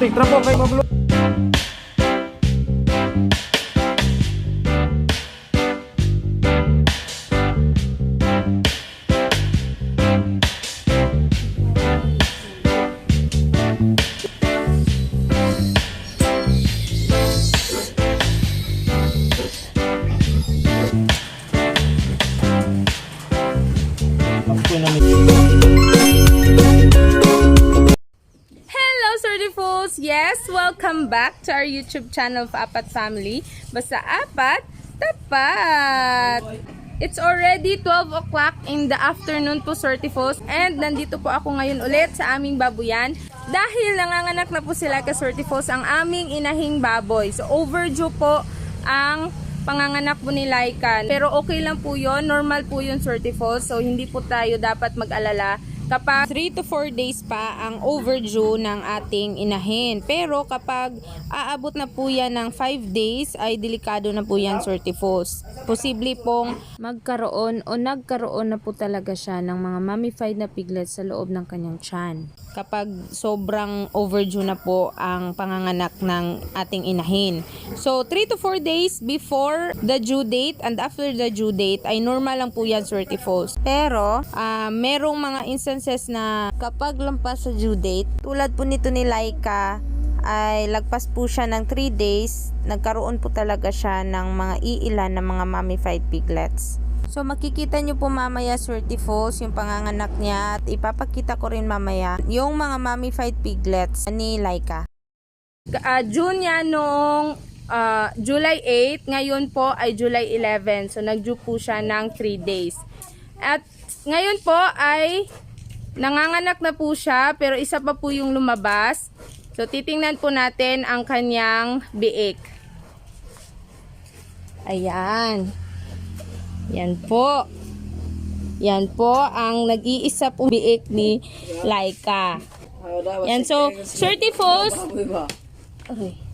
tem trampo, velho. Welcome back to our YouTube channel of Apat Family. Basta apat, tapat! It's already 12 o'clock in the afternoon po, Surdifuls. And nandito po ako ngayon ulit sa aming babuyan. Dahil nanganganak na po sila ka Surdifuls ang aming inahing baboy. So, overdue po ang panganganak po ni Laika. Pero okay lang po yon normal po yun Surdifuls. So, hindi po tayo dapat mag-alala kapag 3 to 4 days pa ang overdue ng ating inahin. Pero kapag aabot na po yan ng 5 days ay delikado na po yan sortifos. Posible pong magkaroon o nagkaroon na po talaga siya ng mga mummified na piglets sa loob ng kanyang tiyan. Kapag sobrang overdue na po ang panganganak ng ating inahin. So 3 to 4 days before the due date and after the due date ay normal lang po yan sortifos. Pero ah, merong mga instances na kapag lampas sa due date, tulad po nito ni Laika, ay lagpas po siya ng 3 days, nagkaroon po talaga siya ng mga iilan na mga mummified piglets. So makikita nyo po mamaya Surtifos yung panganganak niya at ipapakita ko rin mamaya yung mga mummified piglets ni Laika. Uh, June yan noong ah, July 8, ngayon po ay July 11. So nag po siya ng 3 days. At ngayon po ay nanganganak na po siya pero isa pa po yung lumabas. So titingnan po natin ang kanyang biik. Ayan. Yan po. Yan po ang nag-iisa po biik ni Laika. Yan so, Certifos. Okay.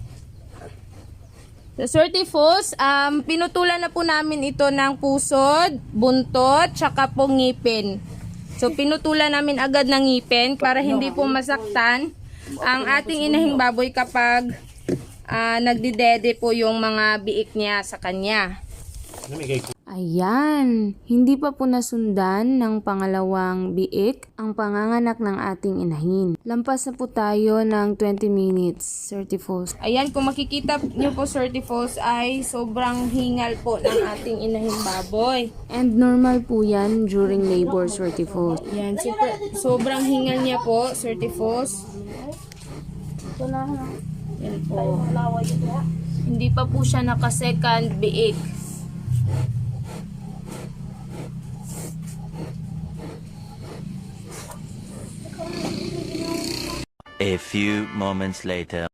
Sa Sortifos, um, pinutulan na po namin ito ng pusod, buntot, tsaka po ngipin. So, pinutulan namin agad ng ngipin para hindi po masaktan ang ating inahing baboy kapag ah, nagdidede po yung mga biik niya sa kanya. Ayan, hindi pa po nasundan ng pangalawang biik ang panganganak ng ating inahin. Lampas na po tayo ng 20 minutes, Certifos. Ayan, kung makikita nyo po Certifos ay sobrang hingal po ng ating inahing baboy. And normal po yan during labor, Certifos. Ayan, super, sobrang hingal niya po, Certifos. Yan po. Hindi pa po siya naka-second biik. A few moments later.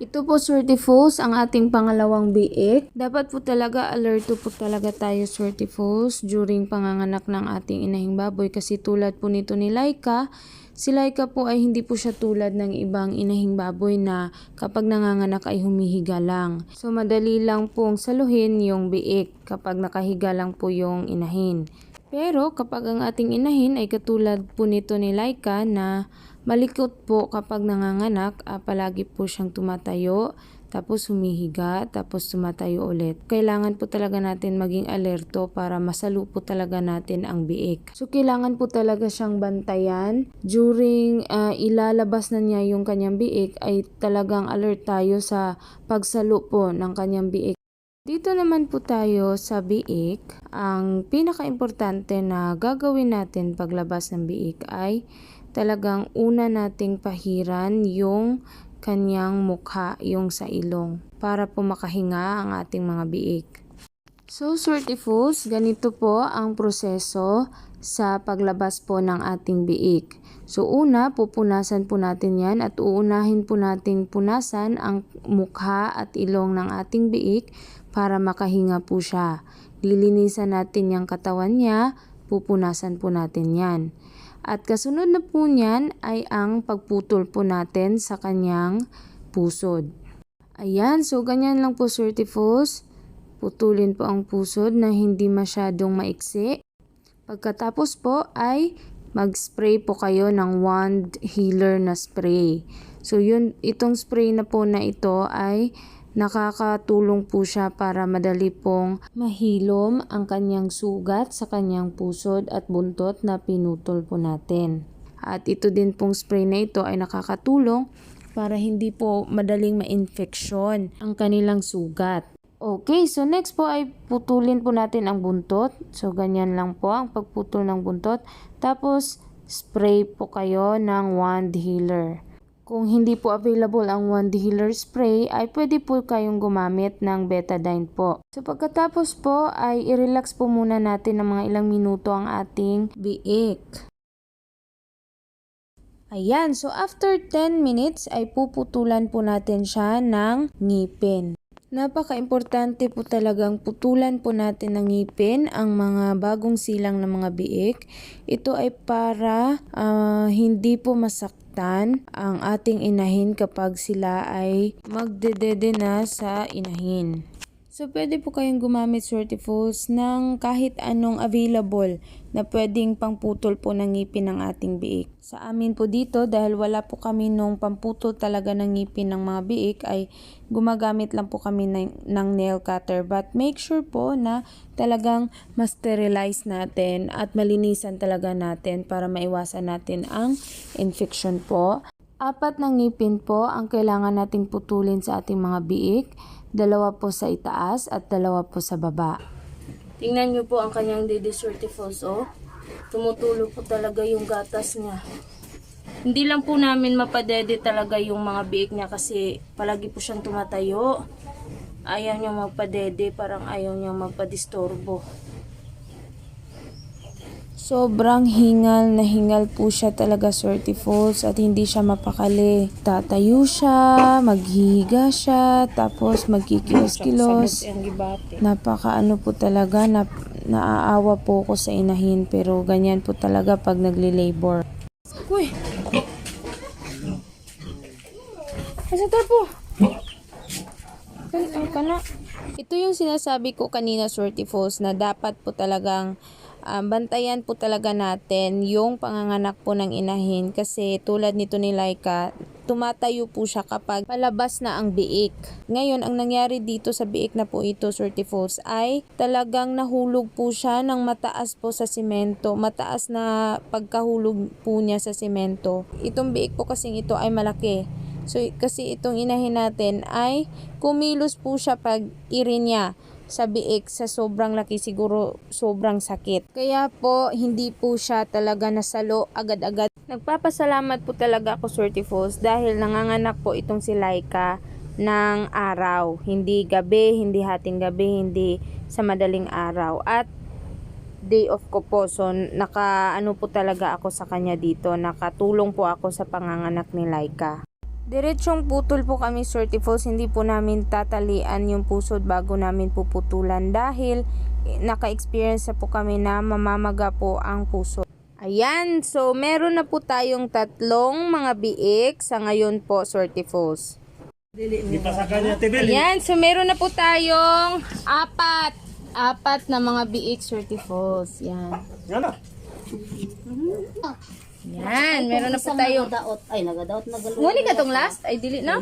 Ito po Sortifos, ang ating pangalawang biik. Dapat po talaga alerto po talaga tayo Sortifos during panganganak ng ating inahing baboy kasi tulad po nito ni Laika, si Laika po ay hindi po siya tulad ng ibang inahing baboy na kapag nanganganak ay humihiga lang. So madali lang pong saluhin yung biik kapag nakahiga lang po yung inahin. Pero kapag ang ating inahin ay katulad po nito ni Laika na malikot po kapag nanganganak, ah, palagi po siyang tumatayo, tapos humihiga, tapos tumatayo ulit. Kailangan po talaga natin maging alerto para masalo po talaga natin ang biik. So kailangan po talaga siyang bantayan. During ah, ilalabas na niya yung kanyang biik ay talagang alert tayo sa pagsalo po ng kanyang biik. Dito naman po tayo sa biik. Ang pinaka-importante na gagawin natin paglabas ng biik ay talagang una nating pahiran yung kanyang mukha, yung sa ilong, para po makahinga ang ating mga biik. So, Sortifus, ganito po ang proseso sa paglabas po ng ating biik. So, una, pupunasan po natin yan at uunahin po nating punasan ang mukha at ilong ng ating biik para makahinga po siya. Lilinisan natin yung katawan niya, pupunasan po natin yan. At kasunod na po niyan ay ang pagputol po natin sa kanyang pusod. Ayan, so ganyan lang po Certifos. Putulin po ang pusod na hindi masyadong maiksi. Pagkatapos po ay mag-spray po kayo ng wand healer na spray. So yun, itong spray na po na ito ay nakakatulong po siya para madali pong mahilom ang kanyang sugat sa kanyang pusod at buntot na pinutol po natin. At ito din pong spray na ito ay nakakatulong para hindi po madaling ma-infeksyon ang kanilang sugat. Okay, so next po ay putulin po natin ang buntot. So ganyan lang po ang pagputol ng buntot. Tapos spray po kayo ng wand healer. Kung hindi po available ang wand healer spray, ay pwede po kayong gumamit ng betadine po. So pagkatapos po ay i-relax po muna natin ng mga ilang minuto ang ating biik. Ayan, so after 10 minutes ay puputulan po natin siya ng ngipin. Napaka-importante po talagang putulan po natin ng ngipin ang mga bagong silang ng mga biik. Ito ay para ah, hindi po masaktan ang ating inahin kapag sila ay magdedede na sa inahin. So, pwede po kayong gumamit Sortifuls ng kahit anong available na pwedeng pangputol po ng ngipin ng ating biik. Sa amin po dito, dahil wala po kami nung pamputol talaga ng ngipin ng mga biik, ay gumagamit lang po kami ng, ng nail cutter. But make sure po na talagang ma-sterilize natin at malinisan talaga natin para maiwasan natin ang infection po. Apat na ngipin po ang kailangan nating putulin sa ating mga biik. Dalawa po sa itaas at dalawa po sa baba. Tingnan niyo po ang kanyang didisortifos, oh. Tumutulo po talaga yung gatas niya. Hindi lang po namin mapadede talaga yung mga biik niya kasi palagi po siyang tumatayo. Ayaw niya magpadede, parang ayaw niya magpadistorbo. Sobrang hingal na hingal po siya talaga, Sortifuls, at hindi siya mapakali. Tatayo siya, maghihiga siya, tapos magkikilos-kilos. Napaka ano po talaga, na, naaawa po ko sa inahin, pero ganyan po talaga pag nagli-labor. Uy! Asa po? Kan ka na. Ito yung sinasabi ko kanina, Sortifuls, na dapat po talagang um, bantayan po talaga natin yung panganganak po ng inahin kasi tulad nito ni Laika, tumatayo po siya kapag palabas na ang biik. Ngayon, ang nangyari dito sa biik na po ito, Sortifuls, ay talagang nahulog po siya ng mataas po sa simento. Mataas na pagkahulog po niya sa simento. Itong biik po kasing ito ay malaki. So, kasi itong inahin natin ay kumilos po siya pag iri niya sa biik sa sobrang laki siguro sobrang sakit. Kaya po hindi po siya talaga nasalo agad-agad. Nagpapasalamat po talaga ako Swerte Falls dahil nanganganak po itong si Laika ng araw. Hindi gabi, hindi hating gabi, hindi sa madaling araw. At day off ko po. So, naka ano po talaga ako sa kanya dito. Nakatulong po ako sa panganganak ni Laika. Diretsong putol po kami Sortifals, hindi po namin tatalian yung pusod bago namin puputulan dahil eh, naka-experience na po kami na mamamaga po ang puso. Ayan, so meron na po tayong tatlong mga biik sa ngayon po kanya, Tibel. Ayan, so meron na po tayong apat. Apat na mga biik Sortifals. Yan. Yan na. Yan, meron na po tayo. Nagadaot. Ay, nagadaot na galo. Muli ka tong last? Ay, dili na?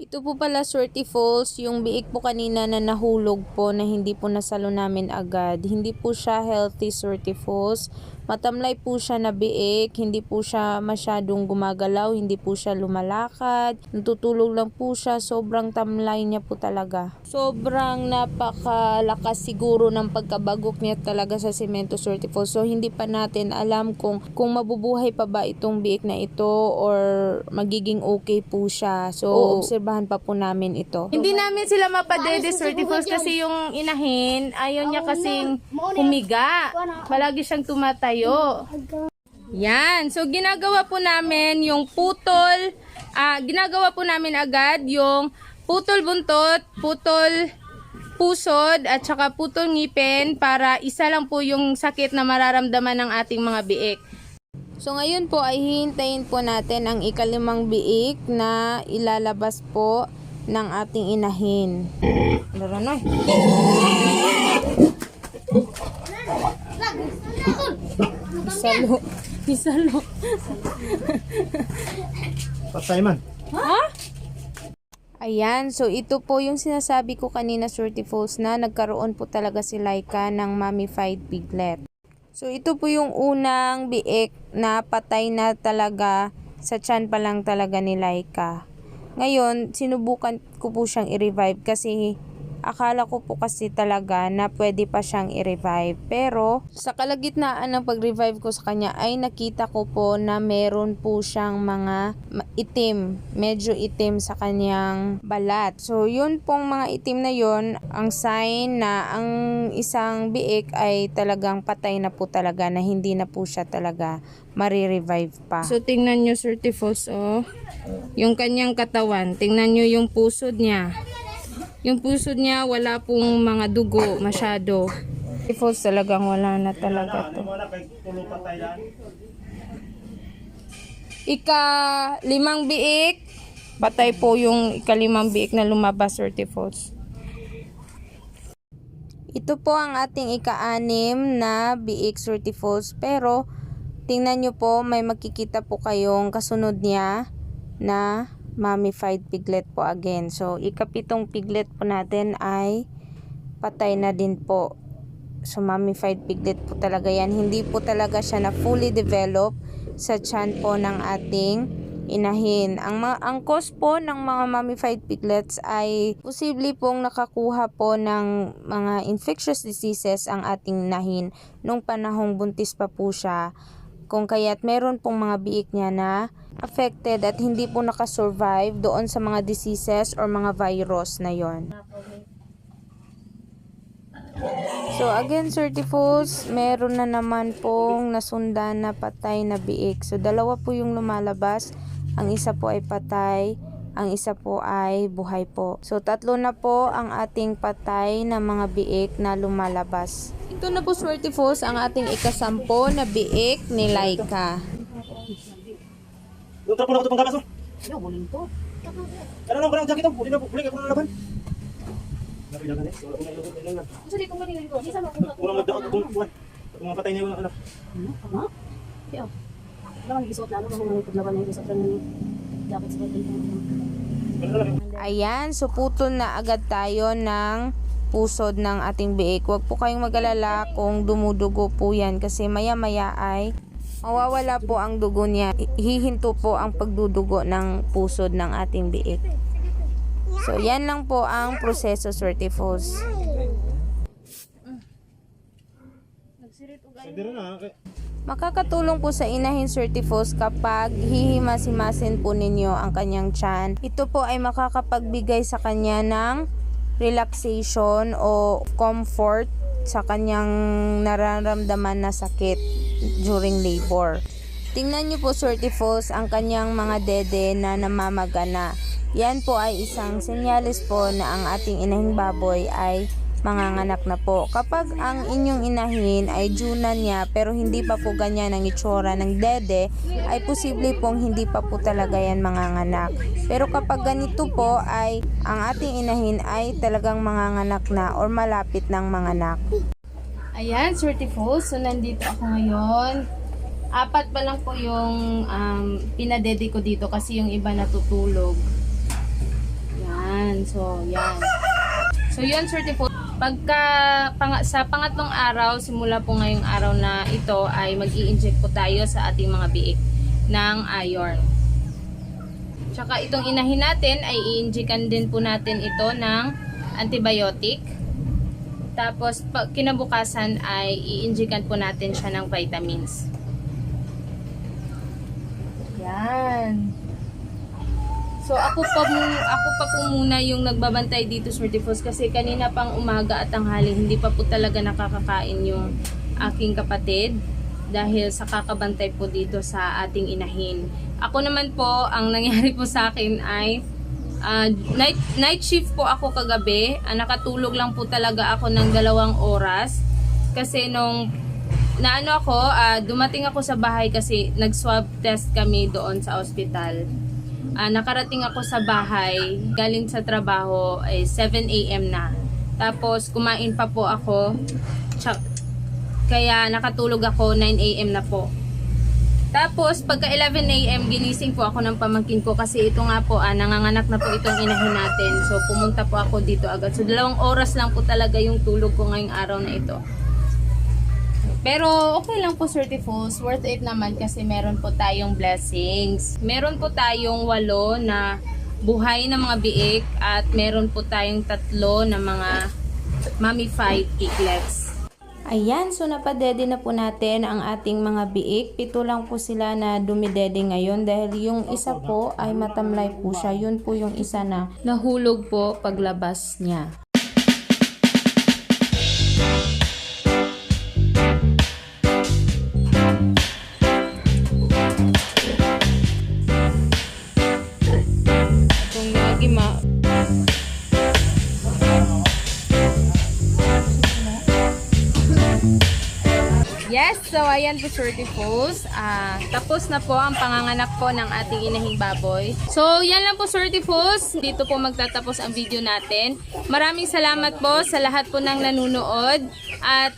Ito po pala, Swerte Falls, yung biik po kanina na nahulog po na hindi po nasalo namin agad. Hindi po siya healthy, Swerte Falls. Matamlay po siya na biik, hindi po siya masyadong gumagalaw, hindi po siya lumalakad. Natutulog lang po siya, sobrang tamlay niya po talaga. Sobrang napakalakas siguro ng pagkabagok niya talaga sa semento, Swerte Falls. So, hindi pa natin alam kung, kung mabubuhay pa ba itong biik na ito or magiging okay po siya. So, obserbahan pa po namin ito. Hindi namin sila mapadede, Falls, kasi yung inahin, ayaw niya kasing humiga. Palagi siyang tumatayo. Yan. So, ginagawa po namin yung putol, ah, ginagawa po namin agad yung putol buntot, putol pusod, at saka putol ngipin para isa lang po yung sakit na mararamdaman ng ating mga biik. So ngayon po ay hihintayin po natin ang ikalimang biik na ilalabas po ng ating inahin. Laranoy. Salo. Isalo. Patay man. Ayan, so ito po yung sinasabi ko kanina, Surty Falls, na nagkaroon po talaga si Laika ng mummified piglet. So ito po yung unang biik na patay na talaga sa tiyan pa lang talaga ni Laika. Ngayon, sinubukan ko po siyang i-revive kasi akala ko po kasi talaga na pwede pa siyang i-revive. Pero sa kalagitnaan ng pag-revive ko sa kanya ay nakita ko po na meron po siyang mga itim, medyo itim sa kanyang balat. So yun pong mga itim na yon ang sign na ang isang biik ay talagang patay na po talaga na hindi na po siya talaga marirevive pa. So tingnan nyo Sir Tifos oh, yung kanyang katawan, tingnan nyo yung pusod niya. Yung pusod niya, wala pong mga dugo masyado. Tifos talagang wala na talaga to. Ika limang biik, patay po yung ikalimang biik na lumabas, Sir Tifos. Ito po ang ating ika-anim na biik, Tifos. Pero, tingnan nyo po, may makikita po kayong kasunod niya na mummified piglet po again. So, ikapitong piglet po natin ay patay na din po. So, mummified piglet po talaga yan. Hindi po talaga siya na fully develop sa tiyan po ng ating inahin. Ang, ang cause po ng mga mummified piglets ay posible pong nakakuha po ng mga infectious diseases ang ating inahin nung panahong buntis pa po siya. Kung kaya't meron pong mga biik niya na affected at hindi po nakasurvive doon sa mga diseases or mga virus na yon. So again, certificates, meron na naman pong nasundan na patay na biik. So dalawa po yung lumalabas. Ang isa po ay patay, ang isa po ay buhay po. So tatlo na po ang ating patay na mga biik na lumalabas. Ito na po certificates ang ating ikasampo na biik ni Laika. Doon trapo na ako ito panggamas. Yo, buling to. Ano lang, kanang jacket to. Buli na, buli ka na laban. Napilagan eh. Wala ko na na. Actually, kung ganito ko, di sana kung Kurang magdakot kung kuwan. Mga patay na yung anak. Ano? Kaya, wala kang isuot lalo kung may paglaban na yung isuot ng jacket sa lang. Ayan, so putol na agad tayo ng pusod ng ating biik. Huwag po kayong magalala kung dumudugo po yan kasi maya maya ay mawawala po ang dugo niya. Hihinto po ang pagdudugo ng pusod ng ating biik. So, yan lang po ang proseso, na. kay- Makakatulong po sa inahin certifos kapag hihimas-himasin po ninyo ang kanyang tiyan. Ito po ay makakapagbigay sa kanya ng relaxation o comfort sa kanyang nararamdaman na sakit during labor. Tingnan niyo po certifos ang kanyang mga dede na namamagana. Yan po ay isang senyales po na ang ating inahing baboy ay manganganak na po. Kapag ang inyong inahin ay junan niya pero hindi pa po ganyan ang itsura ng dede, ay posible pong hindi pa po talaga yan manganganak. Pero kapag ganito po ay ang ating inahin ay talagang manganganak na or malapit ng manganak. Ayan, Certifos. So, nandito ako ngayon. Apat pa lang po yung um, pinadede ko dito kasi yung iba natutulog. Yan. So, yan. So, yun, Certifos. Pagka, pang, sa pangatlong araw, simula po ngayong araw na ito, ay mag inject po tayo sa ating mga biik ng iron. Tsaka itong inahin natin ay i-injectan din po natin ito ng antibiotic. Tapos pag kinabukasan ay i-injectan po natin siya ng vitamins. Yan. So ako pa mu- ako pa po muna yung nagbabantay dito sa Fortifos kasi kanina pang umaga at tanghali hindi pa po talaga nakakakain yung aking kapatid dahil sa kakabantay po dito sa ating inahin. Ako naman po, ang nangyari po sa akin ay ah, night, night shift po ako kagabi. Ah, nakatulog lang po talaga ako ng dalawang oras kasi nung naano ako, ah, dumating ako sa bahay kasi nag-swab test kami doon sa ospital. Ah, nakarating ako sa bahay, galing sa trabaho, ay 7 a.m. na. Tapos, kumain pa po ako. Tsak- kaya nakatulog ako 9 a.m. na po. Tapos, pagka 11 a.m., ginising po ako ng pamangkin ko kasi ito nga po, ah, nanganganak na po itong inahin natin. So, pumunta po ako dito agad. So, dalawang oras lang po talaga yung tulog ko ngayong araw na ito. Pero, okay lang po, Sir Tifos. Worth it naman kasi meron po tayong blessings. Meron po tayong walo na buhay na mga biik at meron po tayong tatlo na mga mummified piglets. Ayan, so napadede na po natin ang ating mga biik. Pito lang po sila na dumidede ngayon dahil yung isa po ay matamlay po siya. Yun po yung isa na nahulog po paglabas niya. Yes, so ayan po Shorty Falls. Ah, tapos na po ang panganganak po ng ating inahing baboy. So, yan lang po Shorty Falls. Dito po magtatapos ang video natin. Maraming salamat po sa lahat po ng nanunood. At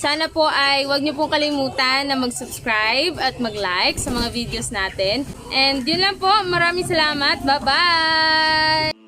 sana po ay wag niyo pong kalimutan na mag-subscribe at mag-like sa mga videos natin. And yun lang po. Maraming salamat. Bye-bye!